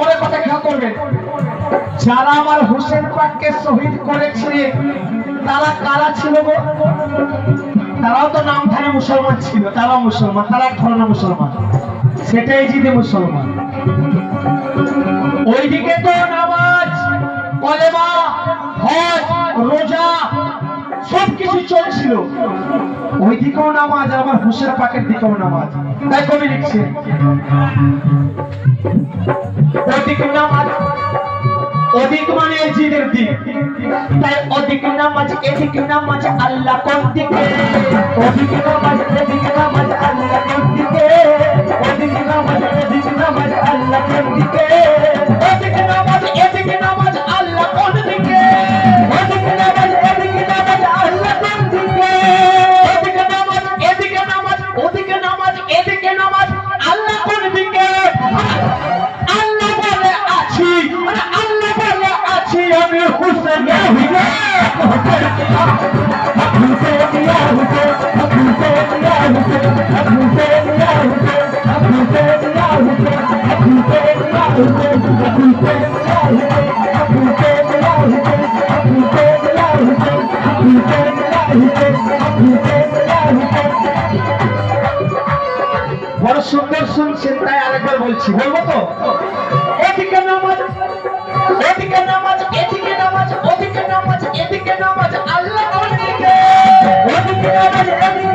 পরে কথা খেয়াল করবেন। যারা আমার হোসেন পাককে শহীদ করেছে, তারা কারা ছিল গো? তারাও তো নাম নামধারী মুসলমান ছিল তারা মুসলমান, তারা এক ধরনের মুসলমান। সেটাই জিদে মুসলমান। ওইদিকে তো নামাজ, কলেমা, হজ, রোজা, সবকিছু চলছিল। ওইদিকেও নামাজ, আর আমার হুসেন পাকের দিকেও নামাজ। তাই কবি লিখছে ওইদিকে নামাজ ওদিক মানে জিদের দিক তাই ওদিক নামাজ এদিক নামাজ আল্লাহ কোন দিকে ওদিক নামাজ বড় সুন্দর শুনছেন তাই আরেকবার বলছি। বলব তো?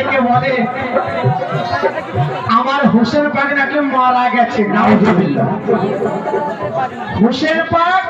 অনেকে বলে আমার হোসেন পাক নাকি মারা গেছে? নাউজুবিল্লাহ। হোসেন পাক